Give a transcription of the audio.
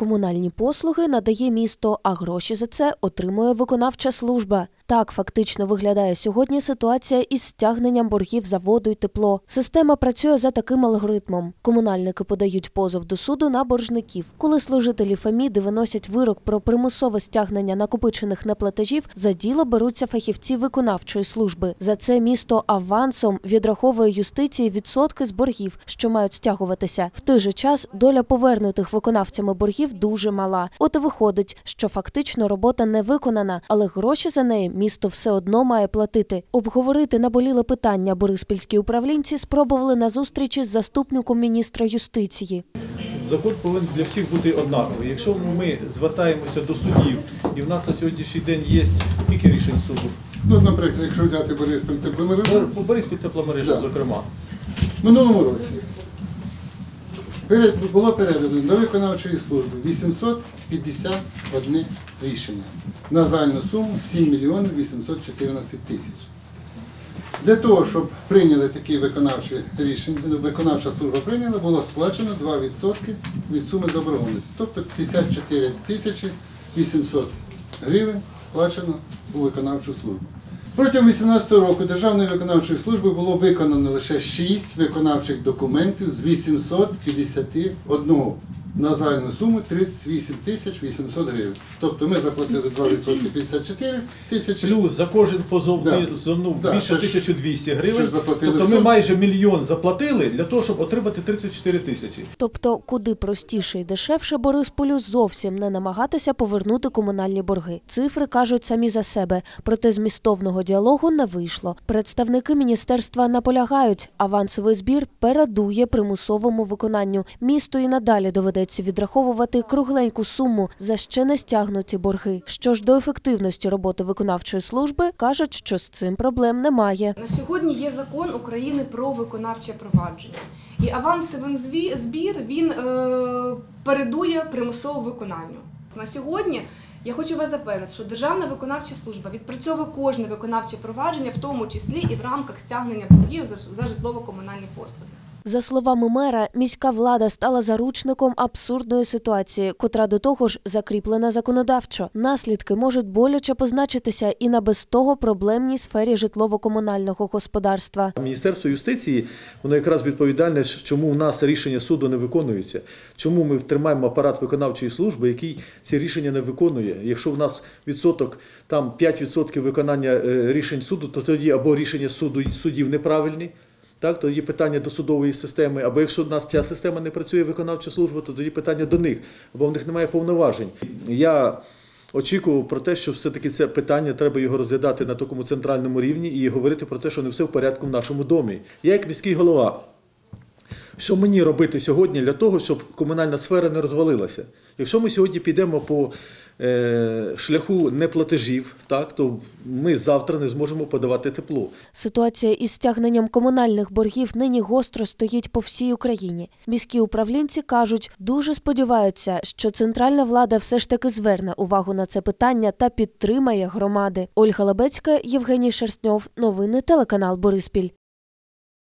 Комунальні послуги надає місто, а гроші за це отримує виконавча служба. Так фактично виглядає сьогодні ситуація із стягненням боргів за воду й тепло. Система працює за таким алгоритмом. Комунальники подають позов до суду на боржників. Коли служителі Феміди виносять вирок про примусове стягнення накопичених неплатежів, за діло беруться фахівці виконавчої служби. За це місто авансом відраховує юстиції відсотки з боргів, що мають стягуватися. В той же час доля повернутих виконавцями боргів дуже мала. От і виходить, що фактично робота не виконана, але гроші за неї місто все одно має платити. Обговорити наболіле питання бориспільські управлінці спробували на зустрічі з заступником міністра юстиції. Закон повинен для всіх бути однаковий. Якщо ми звертаємося до судів, і в нас на сьогоднішній день є скільки рішень суду? Ну, наприклад, якщо взяти Бориспіль тепломережу, Бориспіль тепломережа, Да. зокрема. в минулому році було передано до виконавчої служби 851 рішення на загальну суму 7 мільйонів 814 тисяч. Для того, щоб прийняли такі виконавчі рішення, ну, виконавча служба прийняла, було сплачено 2% від суми заборгованості. Тобто 54 тисячі 800 гривень сплачено у виконавчу службу. Протягом 2018 року Державної виконавчої служби було виконано лише 6 виконавчих документів з 851 на загальну суму 38 тисяч 800 гривень. Тобто ми заплатили 2% 54 тисячі. Плюс за кожен позов Да. зону Да, більше це ж- 1200 гривень. ж заплатили Тобто ми майже мільйон заплатили для того, щоб отримати 34 тисячі. Тобто, куди простіше і дешевше Борисполю зовсім не намагатися повернути комунальні борги. Цифри кажуть самі за себе, проте змістовного діалогу не вийшло. Представники міністерства наполягають, авансовий збір передує примусовому виконанню. Місту і надалі доведеться відраховувати кругленьку суму за ще не стягнуті борги. Що ж до ефективності роботи виконавчої служби, кажуть, що з цим проблем немає. На сьогодні є закон України про виконавче провадження. І авансовий збір він е, передує примусовому виконанню. На сьогодні я хочу вас запевнити, що Державна виконавча служба відпрацьовує кожне виконавче провадження, в тому числі і в рамках стягнення боргів за житлово-комунальні послуги. За словами мера, міська влада стала заручником абсурдної ситуації, котра до того ж закріплена законодавчо. Наслідки можуть боляче позначитися і на без того проблемній сфері житлово-комунального господарства. Міністерство юстиції воно якраз відповідальне, чому у нас рішення суду не виконується. Чому ми тримаємо апарат виконавчої служби, який ці рішення не виконує. Якщо в нас відсоток там 5% виконання е, рішень суду, то тоді або рішення суду суддів неправильні. Так, тоді питання до судової системи, або якщо в нас ця система не працює виконавча служба, то тоді питання до них, або в них немає повноважень. Я очікував про те, що все-таки це питання треба його розглядати на такому центральному рівні і говорити про те, що не все в порядку в нашому домі. Я як міський голова. Що мені робити сьогодні для того, щоб комунальна сфера не розвалилася? Якщо ми сьогодні підемо по шляху неплатежів, так, то ми завтра не зможемо подавати тепло. Ситуація із стягненням комунальних боргів нині гостро стоїть по всій Україні. Міські управлінці кажуть, дуже сподіваються, що центральна влада все ж таки зверне увагу на це питання та підтримає громади. Ольга Лабецька, Євгеній Шерстньов. Новини телеканал Бориспіль.